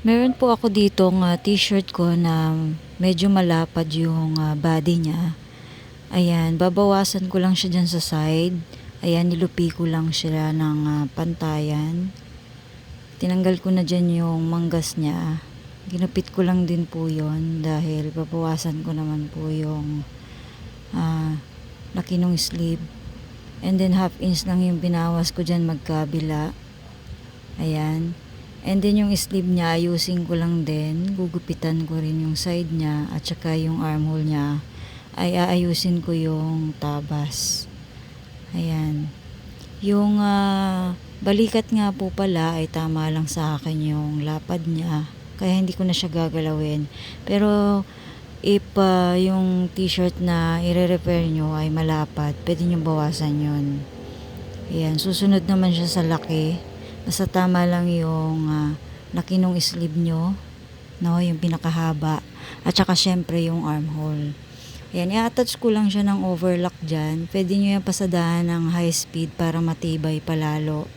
Meron po ako ditong ah, t-shirt ko na medyo malapad yung ah, body niya. Ayan, babawasan ko lang siya dyan sa side. Ayan, nilupi ko lang siya ng ah, pantayan. Tinanggal ko na dyan yung manggas niya. Ginupit ko lang din po yon dahil babawasan ko naman po yung ah, laki ng sleeve. And then half inch lang yung binawas ko dyan magkabila. Ayan. And then yung sleeve niya, ayusin ko lang din. Gugupitan ko rin yung side niya at saka yung armhole niya. Ay aayusin ko yung tabas. Ayan. Yung ah, balikat nga po pala ay tama lang sa akin yung lapad niya. Kaya hindi ko na siya gagalawin. Pero if ah, yung t-shirt na ire-repair nyo ay malapad, pwede nyo bawasan yun. Ayan, susunod naman siya sa laki. Basta tama lang yung ah, laki ng sleeve nyo, no, yung pinakahaba. At saka syempre yung armhole. Ayan, i-attach ko lang siya ng overlock dyan. Pwede nyo yung pasadahan ng high speed para matibay palalo.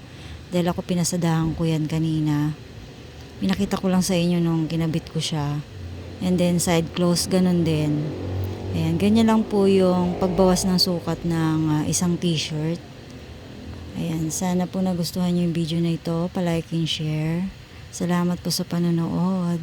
Dahil ako pinasadahan ko yan kanina. Pinakita ko lang sa inyo nung kinabit ko siya. And then side close, ganun din. Ayan, ganyan lang po yung pagbawas ng sukat ng ah, isang t-shirt. Ayan, sana po nagustuhan niyo yung video na ito. Palike and share. Salamat po sa panonood.